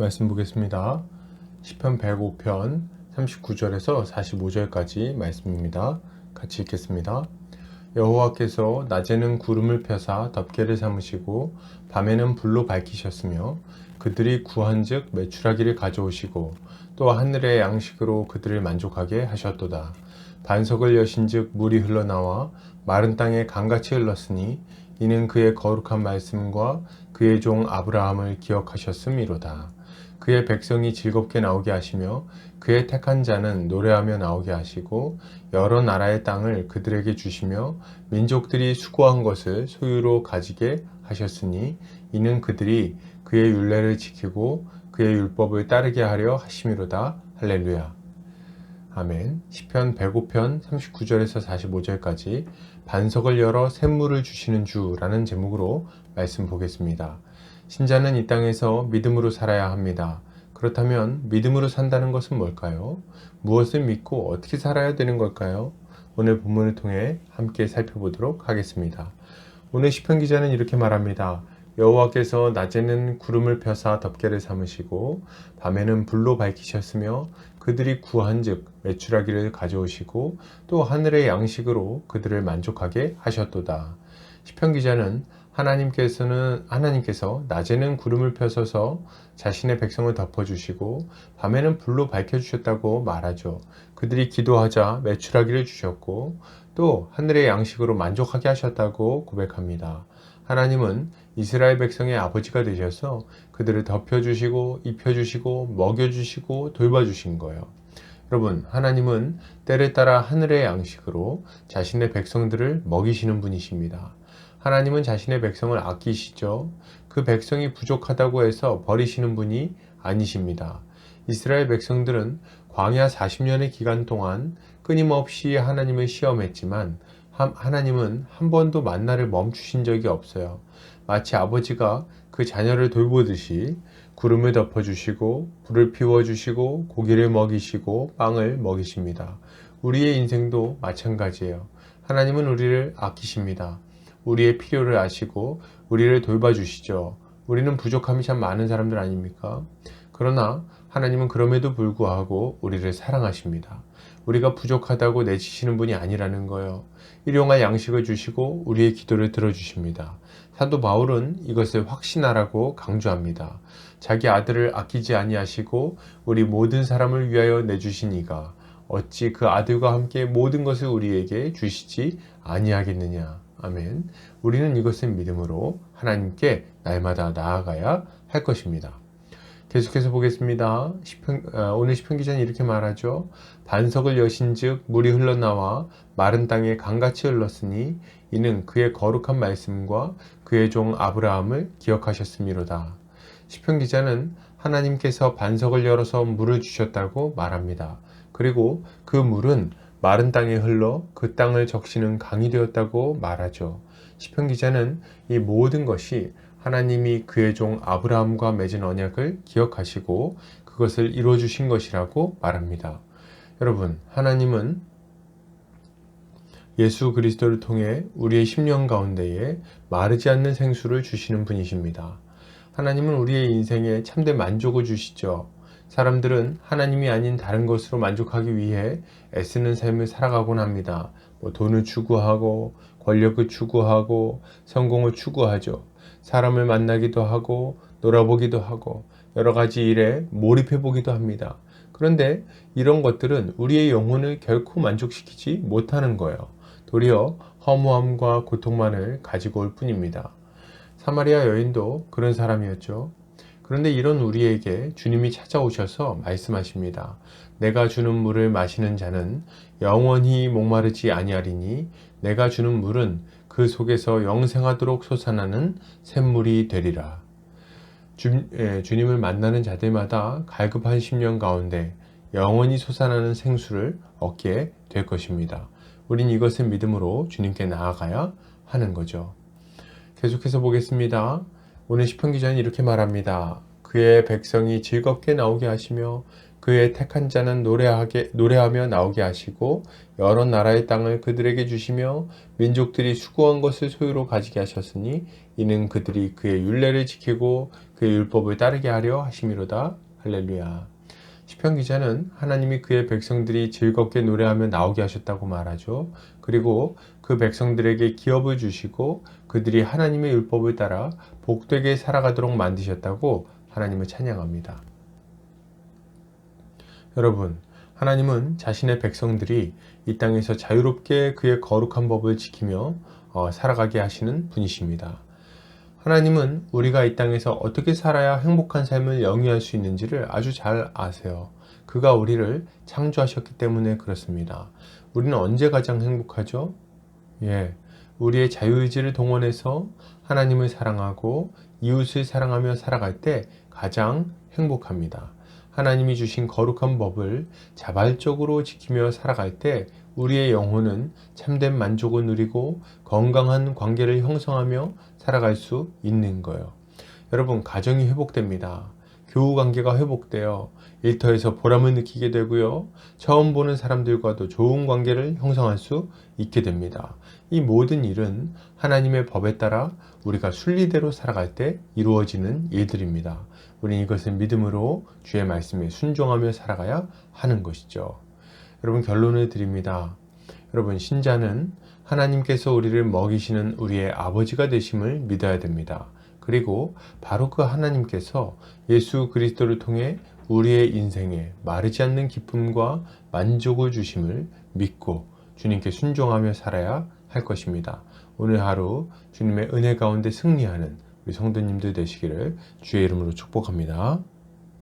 말씀 보겠습니다. 시편 105편 39절에서 45절까지 말씀입니다. 같이 읽겠습니다. 여호와께서 낮에는 구름을 펴사 덮개를 삼으시고 밤에는 불로 밝히셨으며 그들이 구한즉 매출하기를 가져오시고 또 하늘의 양식으로 그들을 만족하게 하셨도다. 반석을 여신즉 물이 흘러나와 마른 땅에 강같이 흘렀으니 이는 그의 거룩한 말씀과 그의 종 아브라함을 기억하셨음이로다. 그의 백성이 즐겁게 나오게 하시며 그의 택한 자는 노래하며 나오게 하시고 여러 나라의 땅을 그들에게 주시며 민족들이 수고한 것을 소유로 가지게 하셨으니 이는 그들이 그의 율례를 지키고 그의 율법을 따르게 하려 하심이로다. 할렐루야. 아멘. 시편 105편 39절에서 45절까지 반석을 열어 샘물을 주시는 주라는 제목으로 말씀 보겠습니다. 신자는 이 땅에서 믿음으로 살아야 합니다. 그렇다면 믿음으로 산다는 것은 뭘까요? 무엇을 믿고 어떻게 살아야 되는 걸까요? 오늘 본문을 통해 함께 살펴보도록 하겠습니다. 오늘 시편 기자는 이렇게 말합니다. 여호와께서 낮에는 구름을 펴사 덮개를 삼으시고 밤에는 불로 밝히셨으며 그들이 구한즉 매출하기를 가져오시고 또 하늘의 양식으로 그들을 만족하게 하셨도다. 시편 기자는 하나님께서는 하나님께서 낮에는 구름을 펴서서 자신의 백성을 덮어주시고 밤에는 불로 밝혀주셨다고 말하죠. 그들이 기도하자 매출하기를 주셨고 또 하늘의 양식으로 만족하게 하셨다고 고백합니다. 하나님은 이스라엘 백성의 아버지가 되셔서 그들을 덮여주시고 입혀주시고 먹여주시고 돌봐주신 거예요. 여러분, 하나님은 때를 따라 하늘의 양식으로 자신의 백성들을 먹이시는 분이십니다. 하나님은 자신의 백성을 아끼시죠. 그 백성이 부족하다고 해서 버리시는 분이 아니십니다. 이스라엘 백성들은 광야 40년의 기간 동안 끊임없이 하나님을 시험했지만 하나님은 한 번도 만나를 멈추신 적이 없어요. 마치 아버지가 그 자녀를 돌보듯이 구름을 덮어주시고 불을 피워주시고 고기를 먹이시고 빵을 먹이십니다. 우리의 인생도 마찬가지예요. 하나님은 우리를 아끼십니다. 우리의 필요를 아시고 우리를 돌봐주시죠. 우리는 부족함이 참 많은 사람들 아닙니까? 그러나 하나님은 그럼에도 불구하고 우리를 사랑하십니다. 우리가 부족하다고 내치시는 분이 아니라는 거예요. 일용할 양식을 주시고 우리의 기도를 들어주십니다. 사도 바울은 이것을 확신하라고 강조합니다. 자기 아들을 아끼지 아니하시고 우리 모든 사람을 위하여 내주신 이가 어찌 그 아들과 함께 모든 것을 우리에게 주시지 아니하겠느냐. 아멘. 우리는 이것을 믿음으로 하나님께 날마다 나아가야 할 것입니다. 계속해서 보겠습니다. 10편, 오늘 시편 기자는 이렇게 말하죠. 반석을 여신즉 물이 흘러나와 마른 땅에 강같이 흘렀으니 이는 그의 거룩한 말씀과 그의 종 아브라함을 기억하셨음이로다. 시편 기자는 하나님께서 반석을 열어서 물을 주셨다고 말합니다. 그리고 그 물은 마른 땅에 흘러 그 땅을 적시는 강이 되었다고 말하죠. 시편 기자는 이 모든 것이 하나님이 그의 종 아브라함과 맺은 언약을 기억하시고 그것을 이루어 주신 것이라고 말합니다. 여러분, 하나님은 예수 그리스도를 통해 우리의 10년 가운데에 마르지 않는 생수를 주시는 분이십니다. 하나님은 우리의 인생에 참된 만족을 주시죠. 사람들은 하나님이 아닌 다른 것으로 만족하기 위해 애쓰는 삶을 살아가곤 합니다. 뭐 돈을 추구하고 권력을 추구하고 성공을 추구하죠. 사람을 만나기도 하고 놀아보기도 하고 여러 가지 일에 몰입해 보기도 합니다. 그런데 이런 것들은 우리의 영혼을 결코 만족시키지 못하는 거예요. 도리어 허무함과 고통만을 가지고 올 뿐입니다. 사마리아 여인도 그런 사람이었죠. 그런데 이런 우리에게 주님이 찾아오셔서 말씀하십니다. 내가 주는 물을 마시는 자는 영원히 목마르지 아니하리니 내가 주는 물은 그 속에서 영생하도록 솟아나는 샘물이 되리라. 주, 예, 주님을 만나는 자들마다 갈급한 심령 가운데 영원히 솟아나는 생수를 얻게 될 것입니다. 우린 이것을 믿음으로 주님께 나아가야 하는 거죠. 계속해서 보겠습니다. 오늘 시편 기자는 이렇게 말합니다. 그의 백성이 즐겁게 나오게 하시며 그의 택한 자는 노래하게, 노래하며 나오게 하시고 여러 나라의 땅을 그들에게 주시며 민족들이 수고한 것을 소유로 가지게 하셨으니 이는 그들이 그의 율례를 지키고 그의 율법을 따르게 하려 하심이로다. 할렐루야. 시편 기자는 하나님이 그의 백성들이 즐겁게 노래하며 나오게 하셨다고 말하죠. 그리고 그 백성들에게 기업을 주시고 그들이 하나님의 율법을 따라 복되게 살아가도록 만드셨다고 하나님을 찬양합니다. 여러분, 하나님은 자신의 백성들이 이 땅에서 자유롭게 그의 거룩한 법을 지키며 어, 살아가게 하시는 분이십니다. 하나님은 우리가 이 땅에서 어떻게 살아야 행복한 삶을 영위할 수 있는지를 아주 잘 아세요. 그가 우리를 창조하셨기 때문에 그렇습니다. 우리는 언제 가장 행복하죠? 예. 우리의 자유의지를 동원해서 하나님을 사랑하고 이웃을 사랑하며 살아갈 때 가장 행복합니다. 하나님이 주신 거룩한 법을 자발적으로 지키며 살아갈 때 우리의 영혼은 참된 만족을 누리고 건강한 관계를 형성하며 살아갈 수 있는 거예요. 여러분, 가정이 회복됩니다. 교우 관계가 회복되어 일터에서 보람을 느끼게 되고요. 처음 보는 사람들과도 좋은 관계를 형성할 수 있게 됩니다. 이 모든 일은 하나님의 법에 따라 우리가 순리대로 살아갈 때 이루어지는 일들입니다. 우리는 이것을 믿음으로 주의 말씀에 순종하며 살아가야 하는 것이죠. 여러분 결론을 드립니다. 여러분 신자는 하나님께서 우리를 먹이시는 우리의 아버지가 되심을 믿어야 됩니다. 그리고 바로 그 하나님께서 예수 그리스도를 통해 우리의 인생에 마르지 않는 기쁨과 만족을 주심을 믿고 주님께 순종하며 살아야 할 것입니다. 오늘 하루 주님의 은혜 가운데 승리하는 우리 성도님들 되시기를 주의 이름으로 축복합니다.